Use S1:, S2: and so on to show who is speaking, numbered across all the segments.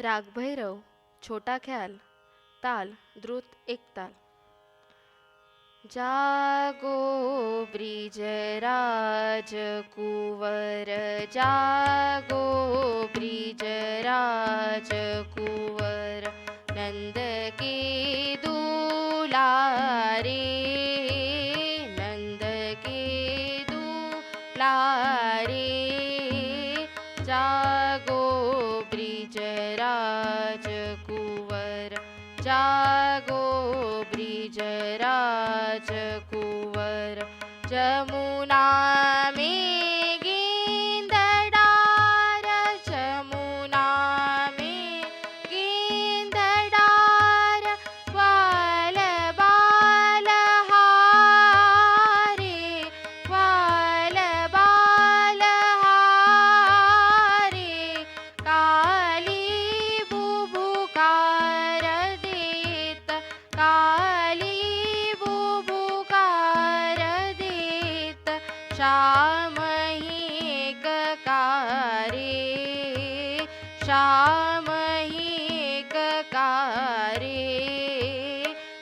S1: राग भैरव, छोटा ख्याल, ताल, द्रुत एक ताल। जागो ब्रिजराज कुवर, जागो ब्रिजराज कुवर, नंद के दुलारे, नंद के दुलारे। जागो ब्रिजराज कुवर जमुना श्या मही ककारे श्या मही ककारे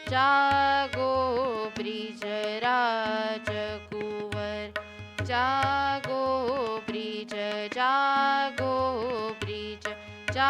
S1: च गोब्रिज राजकुवर गोब्रिज च गोब्रिज च